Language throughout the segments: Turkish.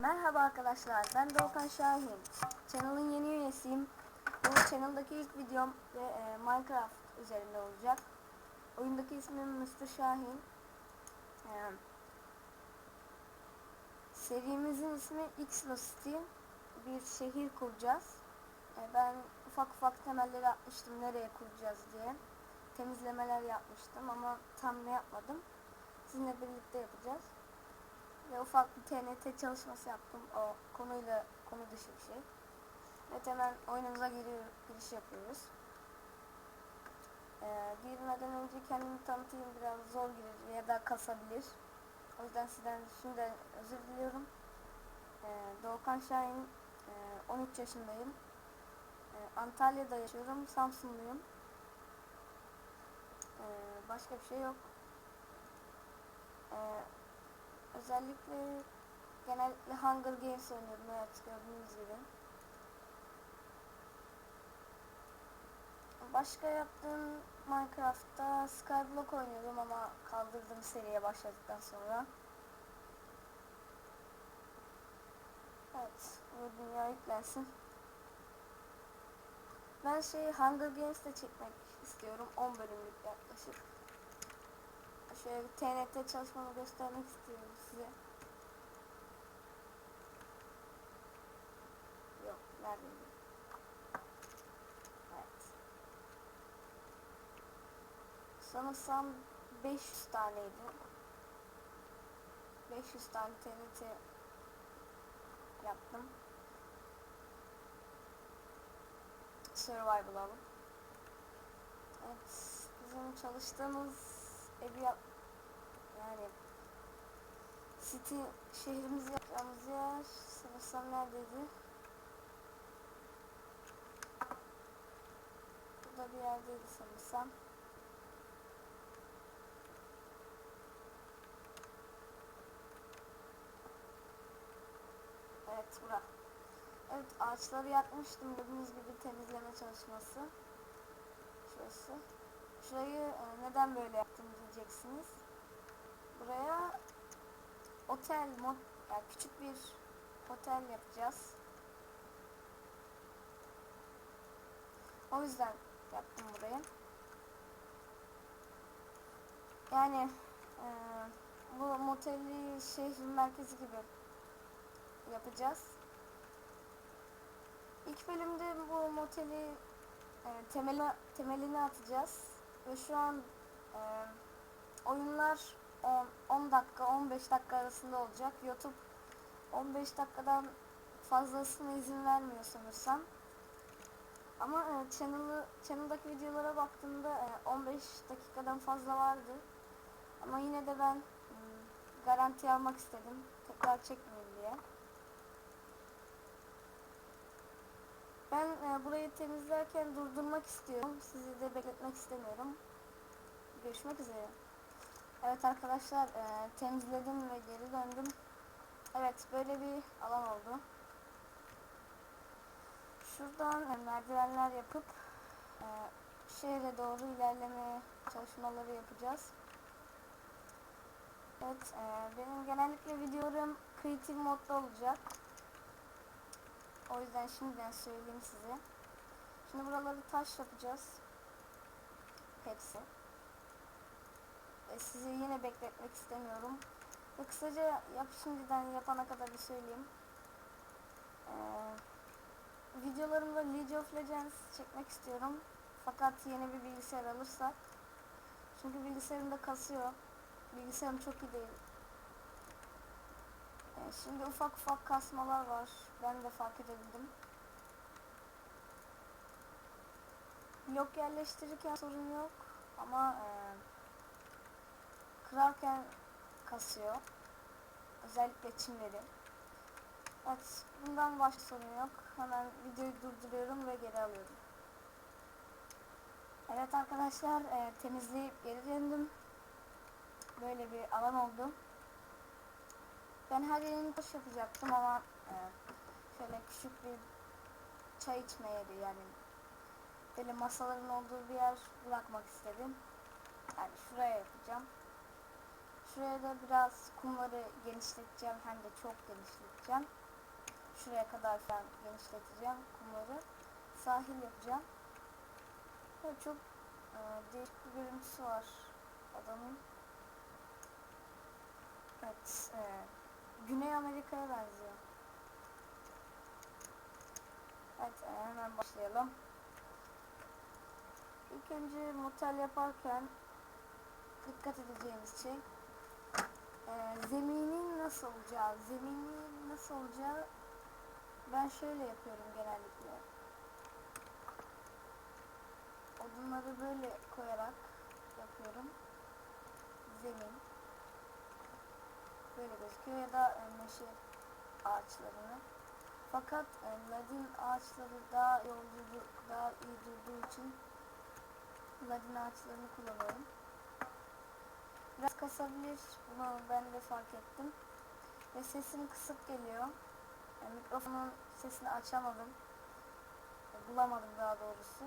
Merhaba arkadaşlar, ben Doğukan Şahin. Channel'ın yeni üyesiyim. Bu channel'daki ilk videom ve e, Minecraft üzerinde olacak. Oyundaki ismim Mr. Şahin. E, serimizin ismi Xlo City. Bir şehir kuracağız. E, ben ufak ufak temelleri atmıştım nereye kuracağız diye. Temizlemeler yapmıştım ama tam ne yapmadım. Sizinle birlikte yapacağız ve ufak bir TNT çalışması yaptım. O konuyla konu dışı bir şey. Evet hemen oyunumuza giriyor, giriş yapıyoruz. Ee, girmeden önce kendimi tanıtayım biraz zor girir ya da kasabilir. O yüzden sizden şimdiden özür diliyorum. Ee, Doğukan Şahin, e, 13 yaşındayım. Ee, Antalya'da yaşıyorum, Samsunluyum. Ee, başka bir şey yok. Ee, Özellikle genellikle Hunger Games oynuyorum evet gördüğünüz gibi. Başka yaptığım Minecraft'ta Skyblock oynuyorum ama kaldırdım seriye başladıktan sonra. Evet, bu dünya yüklensin. Ben şey Hunger Games'te çekmek istiyorum 10 bölümlük yaklaşık. Şöyle TNT çalışmamı göstermek istiyorum size. Yok, neredeydi? Evet. Sanırsam 500 taneydi. 500 tane TNT yaptım. Survival alıp. Evet, bizim çalıştığımız evi yap yani City şehrimizi yapacağımız yer sanırsam neredeydi? Burada bir yerdeydi sanırsam. Evet bura. Evet ağaçları yakmıştım gördüğünüz gibi temizleme çalışması. Şurası. Şurayı e, neden böyle yaptım diyeceksiniz. Buraya otel mod yani küçük bir otel yapacağız. O yüzden yaptım burayı. Yani e, bu moteli şehrin merkezi gibi yapacağız. İlk bölümde bu moteli e, temeli, temelini atacağız. Ve şu an e, oyunlar 10, 10 dakika 15 dakika arasında olacak. YouTube 15 dakikadan fazlasına izin vermiyor sanırsam. Ama e, channel'ı channel'daki videolara baktığımda e, 15 dakikadan fazla vardı. Ama yine de ben e, garanti almak istedim. Tekrar çekmeyeyim diye. Ben e, burayı temizlerken durdurmak istiyorum. Sizi de bekletmek istemiyorum. Görüşmek üzere. Evet arkadaşlar e, temizledim ve geri döndüm. Evet böyle bir alan oldu. Şuradan e, merdivenler yapıp e, şehre doğru ilerleme çalışmaları yapacağız. Evet e, benim genellikle videolarım creative modda olacak. O yüzden şimdiden söyleyeyim size. Şimdi buraları taş yapacağız. Hepsi. E, sizi yine bekletmek istemiyorum. Ve kısaca yap şimdiden yapana kadar bir söyleyeyim. Ee, videolarımda League of Legends çekmek istiyorum. Fakat yeni bir bilgisayar alırsak. Çünkü bilgisayarımda kasıyor. Bilgisayarım çok iyi değil. Ee, şimdi ufak ufak kasmalar var. Ben de fark edebildim. Blok yerleştirirken sorun yok. Ama e, kırarken kasıyor. Özellikle çimleri. Evet, bundan başka sorun yok. Hemen videoyu durduruyorum ve geri alıyorum. Evet arkadaşlar, e, temizleyip geri döndüm. Böyle bir alan oldu. Ben her yerini taş yapacaktım ama e, şöyle küçük bir çay içme yeri yani böyle masaların olduğu bir yer bırakmak istedim. Yani şuraya yapacağım. Şuraya da biraz kumları genişleteceğim hem de çok genişleteceğim. Şuraya kadar falan genişleteceğim kumları. Sahil yapacağım. Evet, çok e, değişik bir görüntüsü var adamın. Evet, e, Güney Amerika'ya benziyor. Evet, e, hemen başlayalım. İlk önce motel yaparken dikkat edeceğimiz şey e, zeminin nasıl olacağı. Zeminin nasıl olacağı ben şöyle yapıyorum genellikle. Odunları böyle koyarak yapıyorum. Zemin. Böyle gözüküyor ya da meşe ağaçlarını. Fakat e, ladin ağaçları daha olduğu, daha iyi durduğu için ladin ağaçlarını kullanıyorum. Biraz kasabilir. Bunu ben de fark ettim. Ve sesim kısık geliyor. Yani mikrofonun sesini açamadım. E, Bulamadım daha doğrusu.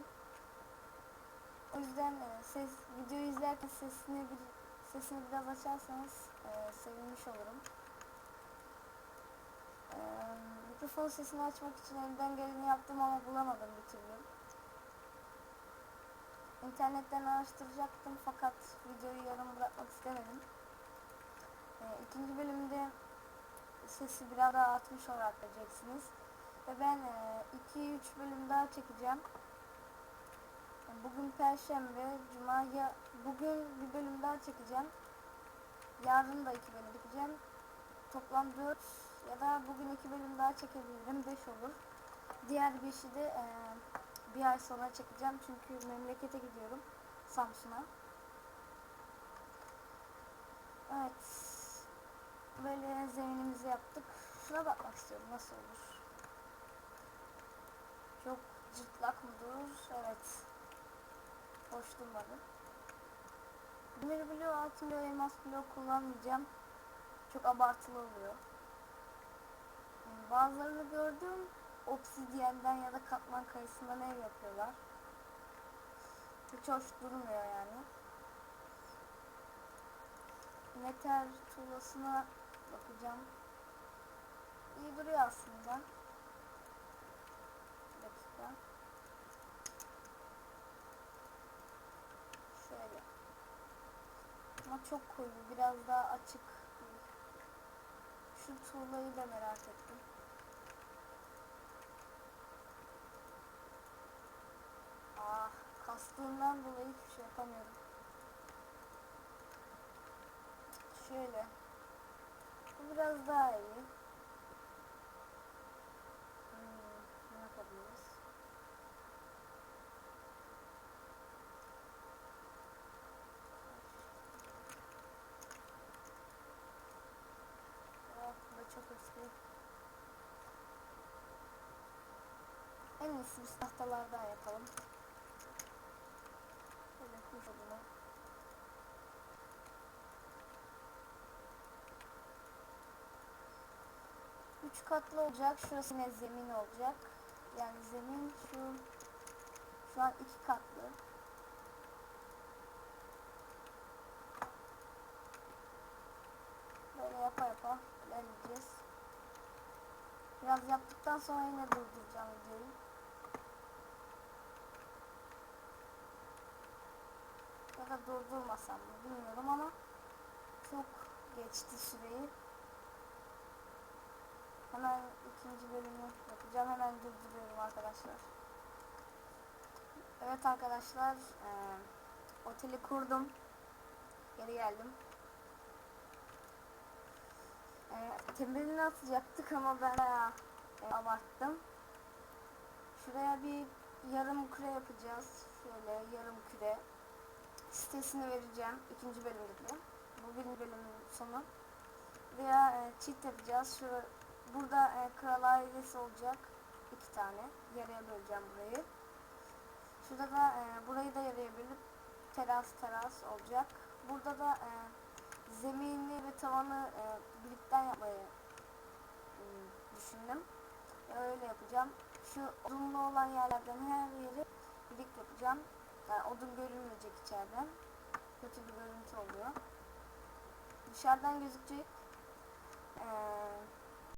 O yüzden e, ses videoyu izlerken sesini bir sesini biraz açarsanız e, sevinmiş olurum. E, mikrofon sesini açmak için elimden geleni yaptım ama bulamadım bir türlü. İnternetten araştıracaktım fakat videoyu yarım bırakmak istemedim. E, ikinci bölümde sesi biraz daha artmış olarak göreceksiniz. Ve ben 2-3 bölüm daha çekeceğim. Bugün Perşembe, Cuma ya bugün bir bölüm daha çekeceğim. Yarın da iki bölüm çekeceğim. Toplam 4 ya da bugün iki bölüm daha çekebilirim. 5 olur. Diğer 5'i de e, bir ay sonra çekeceğim. Çünkü memlekete gidiyorum. Samsun'a. Evet. Böyle zeminimizi yaptık. Şuna bakmak istiyorum. Nasıl olur? Çok cırtlak mıdır? Evet. Hoş durmadı. Demir bloğu, altın bloğu, elmas bloğu kullanmayacağım. Çok abartılı oluyor. Bazılarını gördüm. Obsidiyenden ya da katman kayısından ev yapıyorlar. Hiç hoş durmuyor yani. Metal tuğlasına bakacağım. İyi duruyor aslında. Bir dakika. Şöyle. Ama çok koyu, biraz daha açık. Şu tuğlayı da merak ettim. Kastığımdan dolayı hiçbir şey yapamıyorum. Şöyle. Bu biraz daha iyi. Hmm, ne yapabiliriz? Oh, bu da çok eski. En iyisi tahtalardan yapalım. Kuş odunu. Üç katlı olacak. Şurası ne zemin olacak. Yani zemin şu şu an iki katlı. Böyle yapa yapa ilerleyeceğiz. Biraz yaptıktan sonra yine durduracağım videoyu. Ya da durdurmasam mı bilmiyorum ama çok geçti süreyi. Hemen ikinci bölümü yapacağım. Hemen durduruyorum arkadaşlar. Evet arkadaşlar. eee, oteli kurdum. Geri geldim. Eee temelini atacaktık ama ben bayağı e, abarttım. Şuraya bir yarım küre yapacağız. Şöyle yarım küre. Sitesini vereceğim. ikinci bölümde de. Bu birinci bölümün sonu. Veya e, çift yapacağız. Şu Burada e, kral ailesi olacak. iki tane. Yarıya böleceğim burayı. Şurada da e, burayı da yarıya bölüp teras teras olacak. Burada da e, zeminli ve tavanı e, birlikten yapmayı e, düşündüm. Öyle yapacağım. Şu odunlu olan yerlerden her yeri birik yapacağım. Yani odun görünmeyecek içeriden. Kötü bir görüntü oluyor. dışarıdan gözükecek. Ee,